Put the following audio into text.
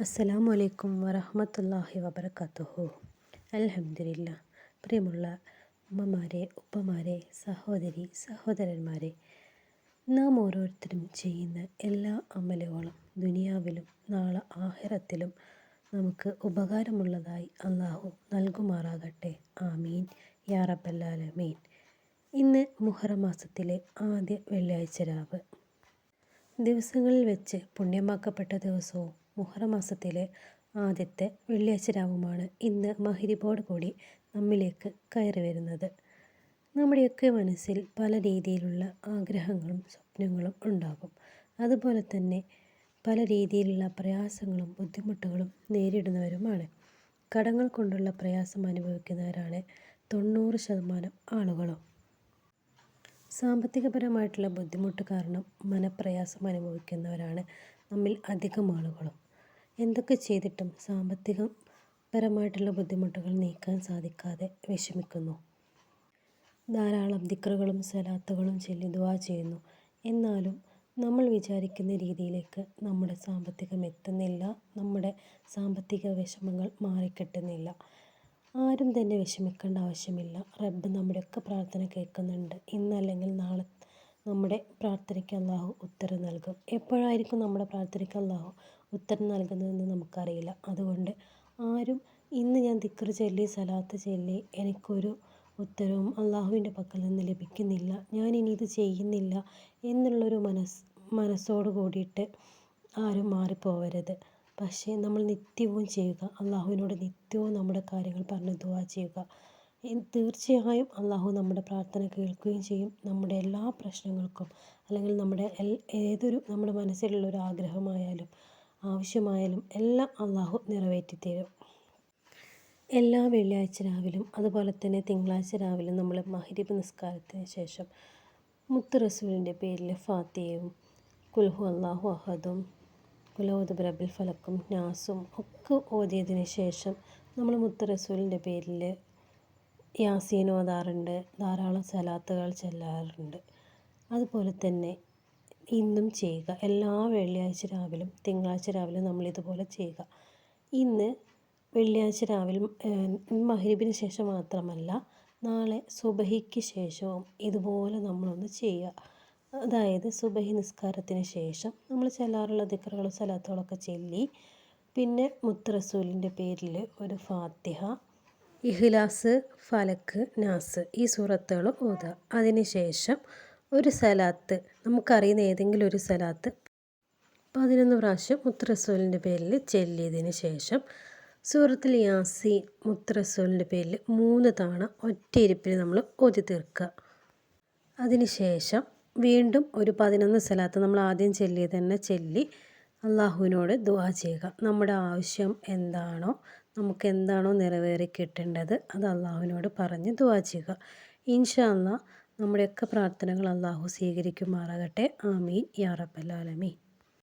അസ്സലാമു അലൈക്കും വറഹമത്തല്ലാഹി വബർക്കാത്തുഹു അലഹമില്ല പ്രിയമുള്ള ഉമ്മമാരെ ഉപ്പമാരെ സഹോദരി സഹോദരന്മാരെ നാം ഓരോരുത്തരും ചെയ്യുന്ന എല്ലാ അമലുകളും ദുനിയാവിലും നാളെ ആഹിറത്തിലും നമുക്ക് ഉപകാരമുള്ളതായി അള്ളാഹു നൽകുമാറാകട്ടെ. ആമീൻ. യാ റബ്ബല്ലാലമീൻ. ഇന്ന് മുഹറം മാസത്തിലെ ആദ്യ വെള്ളിയാഴ്ച രാവ്. ദിവസങ്ങളിൽ വെച്ച് പുണ്യമാക്കപ്പെട്ട ദിവസവും മുഹറം മാസത്തിലെ ആദ്യത്തെ വെള്ളിയാഴ്ച രാവുമാണ് ഇന്ന് മഹിരിപോട് കൂടി നമ്മിലേക്ക് കയറി വരുന്നത്. നമ്മുടെയൊക്കെ മനസ്സിൽ പല രീതിയിലുള്ള ആഗ്രഹങ്ങളും സ്വപ്നങ്ങളും ഉണ്ടാകും. അതുപോലെ തന്നെ പല രീതിയിലുള്ള പ്രയാസങ്ങളും ബുദ്ധിമുട്ടുകളും നേരിടുന്നവരുമാണ്. കടങ്ങൾ കൊണ്ടുള്ള പ്രയാസം അനുഭവിക്കുന്നവരാണ് തൊണ്ണൂറ് ശതമാനം ആളുകളും. സാമ്പത്തികപരമായിട്ടുള്ള ബുദ്ധിമുട്ട് കാരണം മനപ്രയാസം അനുഭവിക്കുന്നവരാണ് നമ്മിൽ അധികം ആളുകളും. എന്തൊക്കെ ചെയ്തിട്ടും സാമ്പത്തികപരമായിട്ടുള്ള ബുദ്ധിമുട്ടുകൾ നീക്കാൻ സാധിക്കാതെ വിഷമിക്കുന്നു. ധാരാളം ദിക്റുകളും സലാത്തുകളും ചൊല്ലി ദുആ ചെയ്യുന്നു. എന്നാലും നമ്മൾ വിചാരിക്കുന്ന രീതിയിലേക്ക് നമ്മുടെ സാമ്പത്തികം എത്തുന്നില്ല. നമ്മുടെ സാമ്പത്തിക വിഷമങ്ങൾ മാറിക്കിട്ടുന്നില്ല. ആരും തന്നെ വിഷമിക്കേണ്ട ആവശ്യമില്ല. റബ്ബ് നമ്മുടെയൊക്കെ പ്രാർത്ഥന കേൾക്കുന്നുണ്ട്. ഇന്നല്ലെങ്കിൽ നാളെ നമ്മുടെ പ്രാർത്ഥനയ്ക്ക് അള്ളാഹു ഉത്തരം നൽകും. എപ്പോഴായിരിക്കും നമ്മുടെ പ്രാർത്ഥനയ്ക്ക് അള്ളാഹു ഉത്തരം നൽകുന്നതെന്ന് നമുക്കറിയില്ല. അതുകൊണ്ട് ആരും ഇന്ന് ഞാൻ ദിക്കർ ചൊല്ലി സലാത്ത് ചൊല്ലി എനിക്കൊരു ഉത്തരവും അള്ളാഹുവിന്റെ പക്കൽ നിന്ന് ലഭിക്കുന്നില്ല. ഞാൻ ഇനി ഇത് ചെയ്യുന്നില്ല എന്നുള്ളൊരു മനസ് മനസ്സോട് കൂടിയിട്ട് ആരും മാറിപ്പോവരുത്. പക്ഷേ നമ്മൾ നിത്യവും ചെയ്യുക അള്ളാഹുവിനോട് നിത്യവും നമ്മുടെ കാര്യങ്ങൾ പറഞ്ഞ് ദുവാ ചെയ്യുക. തീർച്ചയായും അള്ളാഹു നമ്മുടെ പ്രാർത്ഥന കേൾക്കുകയും ചെയ്യും. നമ്മുടെ എല്ലാ പ്രശ്നങ്ങൾക്കും അല്ലെങ്കിൽ നമ്മുടെ ഏതൊരു നമ്മുടെ മനസ്സിലുള്ള ഒരു ആഗ്രഹമായാലും ആവശ്യമായാലും എല്ലാം അള്ളാഹു നിറവേറ്റി തരും എല്ലാ വെള്ളിയാഴ്ച രാവിലും അതുപോലെ തന്നെ തിങ്കളാഴ്ച രാവിലെ നമ്മൾ മഹരിബ് നിസ്കാരത്തിന് ശേഷം മുത്ത് റസൂലിന്റെ പേരിൽ ഫാത്തിയയും കുൽഹു അള്ളാഹു അഹദും കുലൗദ് റബിൽ ഫലക്കും നാസും ഒക്കെ ഓതിയതിന് ശേഷം നമ്മൾ മുത്ത് റസൂലിന്റെ പേരിൽ യാസീൻ ഓതാറുണ്ട് ധാരാളം സലാത്തുകൾ ചെല്ലാറുണ്ട്. അതുപോലെ തന്നെ ഇന്നും ചെയ്യുക. എല്ലാ വെള്ളിയാഴ്ച രാവിലും തിങ്കളാഴ്ച രാവിലും നമ്മൾ ഇതുപോലെ ചെയ്യുക. ഇന്ന് വെള്ളിയാഴ്ച രാവിലെ മഹരിബിന് ശേഷം മാത്രമല്ല നാളെ സുബഹിക്ക് ശേഷവും ഇതുപോലെ നമ്മളൊന്ന് ചെയ്യുക. അതായത് സുബഹി നിസ്കാരത്തിന് ശേഷം നമ്മൾ ചെല്ലാറുള്ള ദിക്കറുകളും സലാത്തുകളൊക്കെ ചൊല്ലി പിന്നെ മുത്ത് റസൂലിന്റെ പേരിൽ ഒരു ഫാത്തിഹ ഇഹ്ലാസ് ഫലക്ക് നാസ് ഈ സൂറത്തുകൾ ഓതുക അതിനുശേഷം ഒരു സലാത്ത് നമുക്കറിയുന്ന ഏതെങ്കിലും ഒരു സലാത്ത് പതിനൊന്ന് പ്രാവശ്യം മുത്രസൂലിന്റെ പേരിൽ ചെല്ലിയതിന് ശേഷം സൂറത്തിൽ യാസി മുത്രസൂലിന്റെ പേരിൽ മൂന്ന് തവണ ഒറ്റയിരിപ്പിൽ നമ്മൾ ഓതി തീർക്കുക. അതിനുശേഷം വീണ്ടും ഒരു പതിനൊന്ന് സ്ഥലത്ത് നമ്മൾ ആദ്യം ചെല്ലിയത് തന്നെ ചെല്ലി അള്ളാഹുവിനോട് ദുവാ ചെയ്യുക. നമ്മുടെ ആവശ്യം എന്താണോ നമുക്ക് എന്താണോ നിറവേറി കിട്ടേണ്ടത് അത് അള്ളാഹുവിനോട് പറഞ്ഞ് ദുവാ ചെയ്യുക. ഇൻഷാ നമ്മുടെയൊക്കെ പ്രാർത്ഥനകൾ അള്ളാഹു സ്വീകരിക്കുമാറാകട്ടെ. ആമീൻ. യാ